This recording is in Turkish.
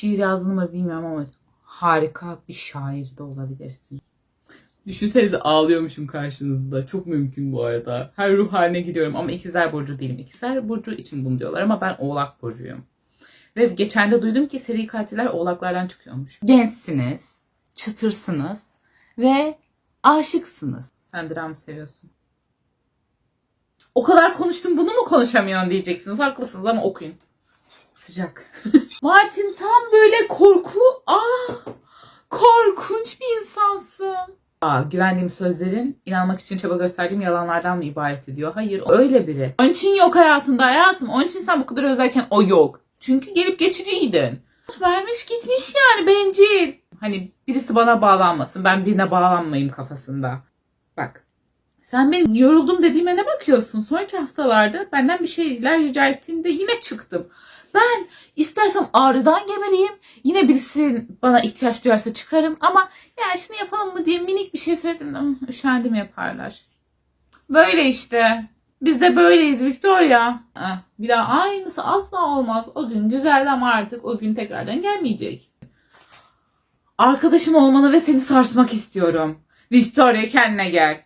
şiir yazdığını mı bilmiyorum ama harika bir şair de olabilirsin. Düşünsenize ağlıyormuşum karşınızda. Çok mümkün bu arada. Her ruh haline gidiyorum ama ikizler burcu değilim. İkizler burcu için bunu diyorlar ama ben oğlak burcuyum. Ve geçen de duydum ki seri katiller oğlaklardan çıkıyormuş. Gençsiniz, çıtırsınız ve aşıksınız. Sen dram seviyorsun. O kadar konuştum bunu mu konuşamıyorsun diyeceksiniz. Haklısınız ama okuyun. Sıcak. Martin tam böyle korku. Aa, korkunç bir insansın. Aa, güvendiğim sözlerin inanmak için çaba gösterdiğim yalanlardan mı ibaret ediyor? Hayır öyle biri. Onun için yok hayatında hayatım. Onun için sen bu kadar özlerken o yok. Çünkü gelip geçiciydin. Vermiş gitmiş yani bencil. Hani birisi bana bağlanmasın ben birine bağlanmayayım kafasında. Bak sen benim yoruldum dediğime ne bakıyorsun? Sonraki haftalarda benden bir şeyler rica ettiğinde yine çıktım. Ben istersem ağrıdan gebereyim. Yine birisi bana ihtiyaç duyarsa çıkarım. Ama ya şunu yapalım mı diye minik bir şey söyledim. "Hmm, Üşendim yaparlar. Böyle işte. Biz de böyleyiz Victoria. Ah, bir daha aynısı asla olmaz. O gün güzeldi ama artık o gün tekrardan gelmeyecek. Arkadaşım olmanı ve seni sarsmak istiyorum. Victoria kendine gel.